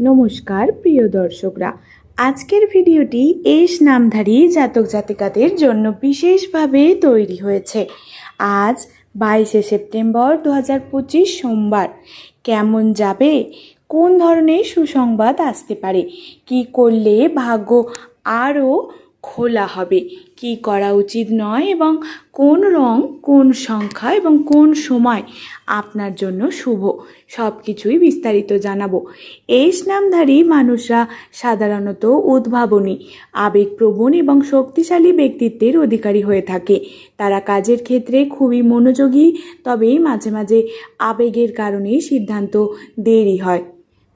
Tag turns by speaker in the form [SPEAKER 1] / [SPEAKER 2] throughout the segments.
[SPEAKER 1] নমস্কার, প্রিয় দর্শকরা। আজকের ভিডিওটি এস নামধারী জাতক জাতিকাদের জন্য বিশেষভাবে তৈরি হয়েছে। আজ বাইশে সেপ্টেম্বর দু হাজার পঁচিশ সোমবার। কেমন যাবে? কোন ধরনের সুসংবাদ আসতে পারে? কি করলে ভাগ্য আরও খোলা হবে। কি করা উচিত নয় এবং কোন রং, কোন সংখ্যা এবং কোন সময় আপনার জন্য শুভ সব কিছুই বিস্তারিত জানাব। এই নামধারী মানুষরা সাধারণত উদ্ভাবনী, আবেগপ্রবণ এবং শক্তিশালী ব্যক্তিত্বের অধিকারী হয়ে থাকে। তারা কাজের ক্ষেত্রে খুবই মনোযোগী, তবে মাঝে মাঝে আবেগের কারণে সিদ্ধান্ত দেরি হয়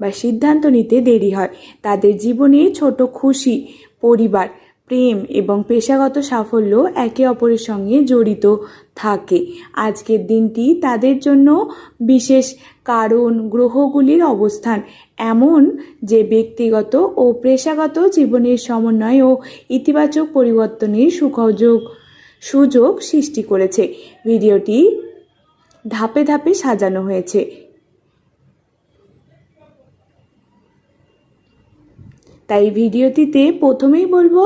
[SPEAKER 1] বা সিদ্ধান্ত নিতে দেরি হয়। তাদের জীবনে ছোট খুশি, পরিবার প্রেম এবং পেশাগত সাফল্য একে অপরের সঙ্গে জড়িত থাকে। আজকের দিনটি তাদের জন্য বিশেষ কারণ গ্রহগুলির অবস্থান, এমন যে ব্যক্তিগত ও পেশাগত জীবনের সমন্বয় ও ইতিবাচক পরিবর্তনের সুযোগ সুযোগ সৃষ্টি করেছে। ভিডিওটি ধাপে ধাপে সাজানো হয়েছে। তাই ভিডিওটিতে প্রথমেই বলব,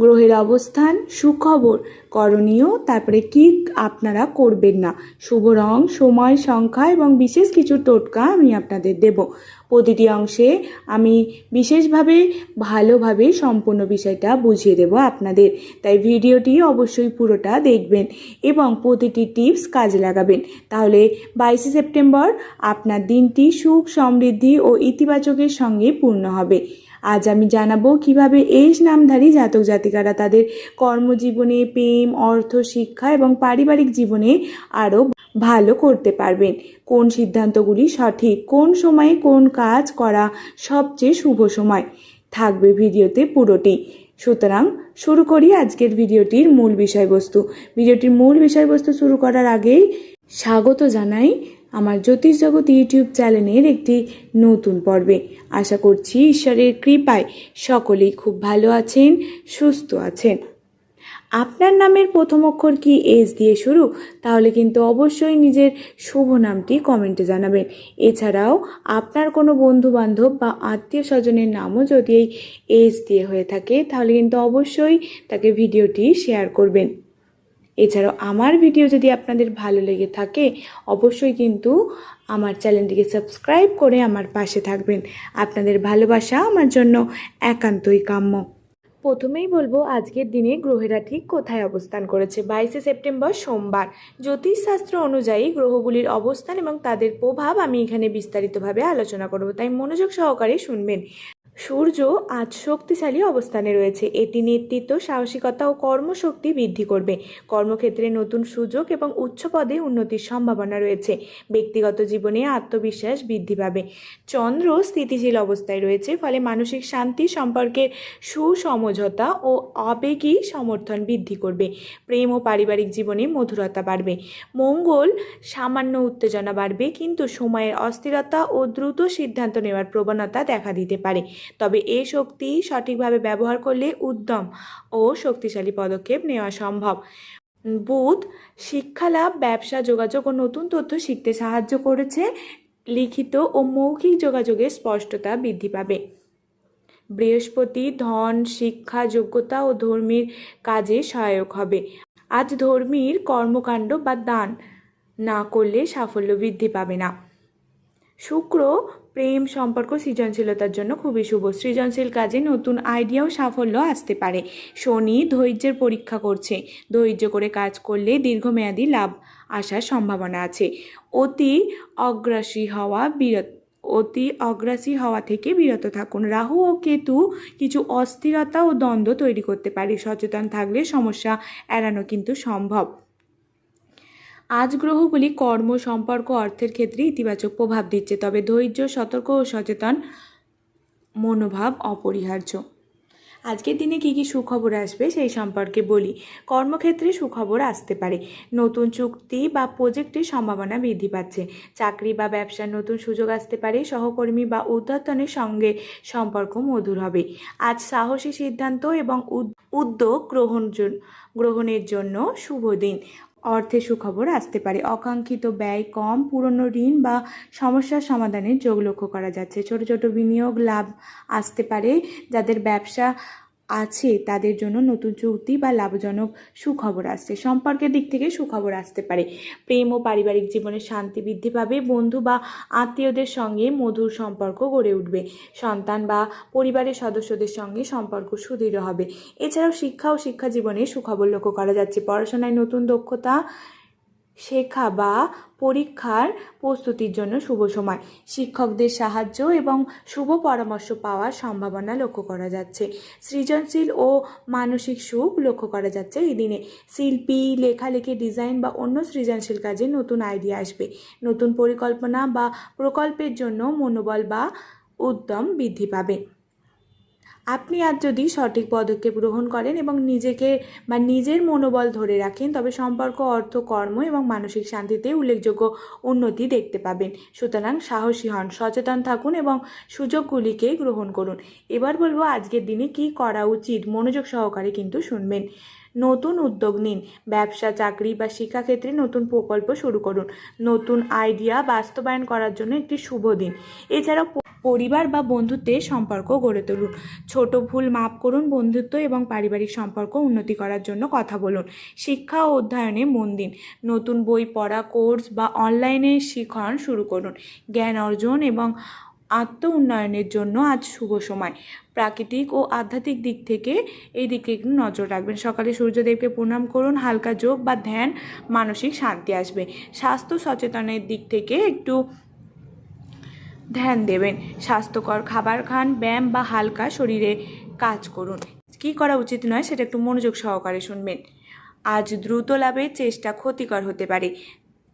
[SPEAKER 1] গ্রহের অবস্থান, সুখবর, করণীয়, তারপরে কি আপনারা করবেন না। শুভ রং, সময়, সংখ্যা এবং বিশেষ কিছু টোটকা আমি আপনাদের দেব। প্রতিটি অংশে আমি বিশেষভাবে, ভালোভাবে সম্পূর্ণ বিষয়টা বুঝিয়ে দেব আপনাদের। তাই ভিডিওটি অবশ্যই পুরোটা দেখবেন এবং প্রতিটি টিপস কাজে লাগাবেন। তাহলে বাইশে সেপ্টেম্বর আপনার দিনটি সুখ, সমৃদ্ধি ও ইতিবাচকের সঙ্গে পূর্ণ হবে। আজ আমি জানাব কীভাবে এই নামধারী জাতক জাতিকারা তাদের কর্মজীবনে প্রেম, অর্থ, শিক্ষা এবং পারিবারিক জীবনে আরও ভালো করতে পারবেন। কোন সিদ্ধান্তগুলি সঠিক? কোন সময়ে কোন কাজ করা সবচেয়ে শুভ সময়? থাকবে ভিডিওতে পুরোটি। সুতরাং শুরু করি আজকের ভিডিওটির মূল বিষয়বস্তু। ভিডিওটির মূল বিষয়বস্তু শুরু করার আগেই স্বাগত জানাই আমার জ্যোতিষ জগৎ ইউটিউব চ্যানেলের একটি নতুন পর্বে। আশা করছি ঈশ্বরের কৃপায় সকলেই খুব ভালো আছেন, সুস্থ আছেন। আপনার নামের প্রথম অক্ষর কি এস দিয়ে শুরু? তাহলে কিন্তু অবশ্যই নিজের শুভ নামটি কমেন্টে জানাবেন। এছাড়াও আপনার কোনো বন্ধু বান্ধব বা আত্মীয় স্বজনের নামও যদি এই এস দিয়ে হয়ে থাকে, তাহলে কিন্তু অবশ্যই তাকে ভিডিওটি শেয়ার করবেন। এছাড়াও আমার ভিডিও যদি আপনাদের ভালো লেগে থাকে, অবশ্যই কিন্তু আমার চ্যানেলটিকে সাবস্ক্রাইব করে আমার পাশে থাকবেন। আপনাদের ভালোবাসা আমার জন্য একান্তই কাম্য। প্রথমেই বলব, আজকের দিনে গ্রহেরা ঠিক কোথায় অবস্থান করেছে? বাইশে সেপ্টেম্বর সোমবার। জ্যোতিষশাস্ত্র অনুযায়ী গ্রহগুলির অবস্থান এবং তাদের প্রভাব আমি এখানে বিস্তারিতভাবে আলোচনা করব, তাই মনোযোগ সহকারে শুনবেন। সূর্য আজ শক্তিশালী অবস্থানে রয়েছে। এটি নেতৃত্ব, সাহসিকতা ও কর্মশক্তি বৃদ্ধি করবে। কর্মক্ষেত্রে নতুন সুযোগ এবং উচ্চ পদে উন্নতির সম্ভাবনা রয়েছে। ব্যক্তিগত জীবনে আত্মবিশ্বাস বৃদ্ধি পাবে। চন্দ্র স্থিতিশীল অবস্থায় রয়েছে, ফলে মানসিক শান্তি সম্পর্কের সুসমঝোতা ও আবেগী সমর্থন বৃদ্ধি করবে। প্রেম ও পারিবারিক জীবনে মধুরতা বাড়বে। মঙ্গল সামান্য উত্তেজনা বাড়বে, কিন্তু সময়ের অস্থিরতা ও দ্রুত সিদ্ধান্ত নেওয়ার প্রবণতা দেখা দিতে পারে। তবে এ শক্তি সঠিকভাবে ব্যবহার করলে উদ্যম ও শক্তিশালী পদক্ষেপ নেওয়া সম্ভব। বুধ, শিক্ষালাভ, ব্যবসা, যোগাযোগ ও নতুন তথ্য শিখতে সাহায্য করেছে। লিখিত ও মৌখিক যোগাযোগের স্পষ্টতা বৃদ্ধি পাবে। বৃহস্পতি, ধন, শিক্ষা, যোগ্যতা ও ধর্মীর কাজে সহায়ক হবে। আজ ধর্মীর কর্মকাণ্ড বা দান না করলে সাফল্য বৃদ্ধি পাবে না। শুক্র প্রেম সম্পর্ক সৃজনশীলতার জন্য খুবই শুভ। সৃজনশীল কাজে নতুন আইডিয়া ও সাফল্য আসতে পারে। শনি ধৈর্যের পরীক্ষা করছে। ধৈর্য করে কাজ করলে দীর্ঘমেয়াদী লাভ আসার সম্ভাবনা আছে। অতি অগ্রাসী হওয়া বিরত, অতি অগ্রাসী হওয়া থেকে বিরত থাকুন। রাহু ও কেতু কিছু অস্থিরতা ও দ্বন্দ্ব তৈরি করতে পারে। সচেতন থাকলে সমস্যা এড়ানো কিন্তু সম্ভব। আজ গ্রহগুলি কর্ম, সম্পর্ক, অর্থের ক্ষেত্রে ইতিবাচক প্রভাব দিচ্ছে, তবে ধৈর্য, সতর্ক ও সচেতন মনোভাব অপরিহার্য। আজকের দিনে কী কী সুখবর আসবে সেই সম্পর্কে বলি। কর্মক্ষেত্রে সুখবর আসতে পারে। নতুন চুক্তি বা প্রজেক্টের সম্ভাবনা বৃদ্ধি পাচ্ছে। চাকরি বা ব্যবসার নতুন সুযোগ আসতে পারে। সহকর্মী বা উদ্যতনের সঙ্গে সম্পর্ক মধুর হবে। আজ সাহসী সিদ্ধান্ত এবং উদ্যোগ গ্রহণ গ্রহণের জন্য শুভ দিন। অর্থে সুখবর আসতে পারে। অকাঙ্ক্ষিত ব্যয় কম, পুরনো ঋণ বা সমস্যার সমাধানের যোগ লক্ষ্য করা যাচ্ছে। ছোট ছোট বিনিয়োগ লাভ আসতে পারে যাদের ব্যবসা আছে, তাদের জন্য নতুন চুক্তি বা লাভজনক সুখবর আসছে। সম্পর্কের দিক থেকে সুখবর আসতে পারে। প্রেম ও পারিবারিক জীবনে শান্তি বৃদ্ধি পাবে, বন্ধু বা আত্মীয়দের সঙ্গে মধুর সম্পর্ক গড়ে উঠবে। সন্তান বা পরিবারের সদস্যদের সঙ্গে সম্পর্ক সুদৃঢ় হবে। এছাড়াও শিক্ষা ও শিক্ষা জীবনে সুখবর লক্ষ্য করা যাচ্ছে। পড়াশোনায় নতুন দক্ষতা শেখা বা পরীক্ষার প্রস্তুতির জন্য শুভ সময়। শিক্ষকদের সাহায্য এবং শুভ পরামর্শ পাওয়ার সম্ভাবনা লক্ষ্য করা যাচ্ছে। সৃজনশীল ও মানসিক সুখ লক্ষ্য করা যাচ্ছে এই দিনে। শিল্পী, লেখালেখি, ডিজাইন বা অন্য সৃজনশীল কাজে নতুন আইডিয়া আসবে। নতুন পরিকল্পনা বা প্রকল্পের জন্য মনোবল বা উদ্যম বৃদ্ধি পাবে। আপনি আজ যদি সঠিক পদক্ষেপ গ্রহণ করেন এবং নিজেকে বা নিজের মনোবল ধরে রাখেন, তবে সম্পর্ক, অর্থ, কর্ম এবং মানসিক শান্তিতে উল্লেখযোগ্য উন্নতি দেখতে পাবেন। সুতরাং সাহসী হন, সচেতন থাকুন এবং সুযোগগুলিকে গ্রহণ করুন। এবার বলব আজকের দিনে কি করা উচিত, মনোযোগ সহকারে কিন্তু শুনবেন। নতুন উদ্যোগ নিন, ব্যবসা, চাকরি বা শিক্ষাক্ষেত্রে নতুন প্রকল্প শুরু করুন। নতুন আইডিয়া বাস্তবায়ন করার জন্য একটি শুভ দিন। এছাড়াও পরিবার বা বন্ধুত্বের সম্পর্ক গড়ে তুলুন। ছোট ভুল মাপ করুন বন্ধুত্ব এবং পারিবারিক সম্পর্ক উন্নতি করার জন্য কথা বলুন। শিক্ষা ও অধ্যয়নে মন দিন। নতুন বই পড়া, কোর্স বা অনলাইনে শিখন শুরু করুন। জ্ঞান অর্জন এবং আত্ম উন্নয়নের জন্য আজ শুভ সময়। প্রাকৃতিক ও আধ্যাত্মিক দিক থেকে এই দিকে একটু নজর রাখবেন। সকালে সূর্যদেবকে প্রণাম করুন, হালকা যোগ বা ধ্যান, মানসিক শান্তি আসবে। স্বাস্থ্য সচেতনের দিক থেকে একটু ধ্যান দেবেন। স্বাস্থ্যকর খাবার খান, ব্যায়াম বা হালকা শরীরে কাজ করুন। কী করা উচিত নয়, সেটা একটু মনোযোগ সহকারে শুনবেন। আজ দ্রুত লাভের চেষ্টা ক্ষতিকর হতে পারে।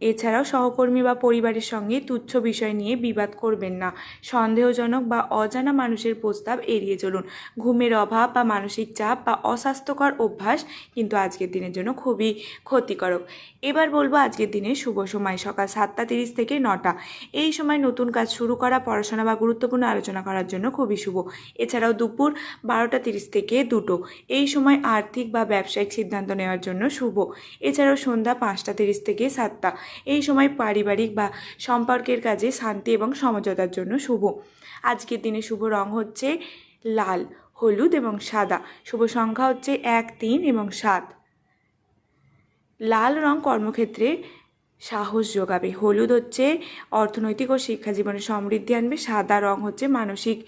[SPEAKER 1] এছাড়াও সহকর্মী বা পরিবারের সঙ্গে তুচ্ছ বিষয় নিয়ে বিবাদ করবেন না। সন্দেহজনক বা অজানা মানুষের প্রস্তাব এড়িয়ে চলুন। ঘুমের অভাব বা মানসিক চাপ বা অস্বাস্থ্যকর অভ্যাস কিন্তু আজকের দিনের জন্য খুবই ক্ষতিকারক। এবার বলব আজকের দিনে শুভ সময়, সকাল সাতটা তিরিশ থেকে নটা। এই সময় নতুন কাজ শুরু করা, পড়াশোনা বা গুরুত্বপূর্ণ আলোচনা করার জন্য খুবই শুভ। এছাড়াও দুপুর বারোটা তিরিশ থেকে দুটো। এই সময় আর্থিক বা ব্যবসায়িক সিদ্ধান্ত নেওয়ার জন্য শুভ। এছাড়াও সন্ধ্যা পাঁচটা তিরিশ থেকে সাতটা। এই সময় পারিবারিক বা সম্পর্কের কাজে শান্তি এবং সমঝোতার জন্য শুভ। আজকের দিনে শুভ রং হচ্ছে লাল, হলুদ এবং সাদা। শুভ সংখ্যা হচ্ছে এক, তিন এবং সাত। লাল রং কর্মক্ষেত্রে সাহস যোগাবে। হলুদ হচ্ছে অর্থনৈতিক ও শিক্ষা জীবনে সমৃদ্ধি আনবে। সাদা রং হচ্ছে মানসিক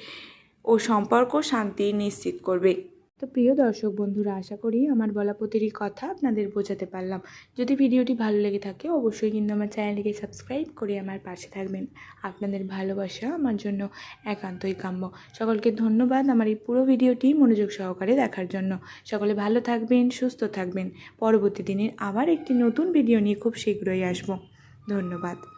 [SPEAKER 1] ও সম্পর্ক শান্তি নিশ্চিত করবে। তো প্রিয় দর্শক বন্ধুরা, আশা করি আমার বলা প্রতিটি কথা আপনাদের বোঝাতে পারলাম। যদি ভিডিওটি ভালো লেগে থাকে, অবশ্যই কিন্তু আমার চ্যানেলটিকে সাবস্ক্রাইব করে আমার পাশে থাকবেন। আপনাদের ভালোবাসা আমার জন্য একান্তই কাম্য। সকলকে ধন্যবাদ আমার এই পুরো ভিডিওটি মনোযোগ সহকারে দেখার জন্য। সকলে ভালো থাকবেন, সুস্থ থাকবেন। পরবর্তী দিনের আবার একটি নতুন ভিডিও নিয়ে খুব শীঘ্রই আসব। ধন্যবাদ।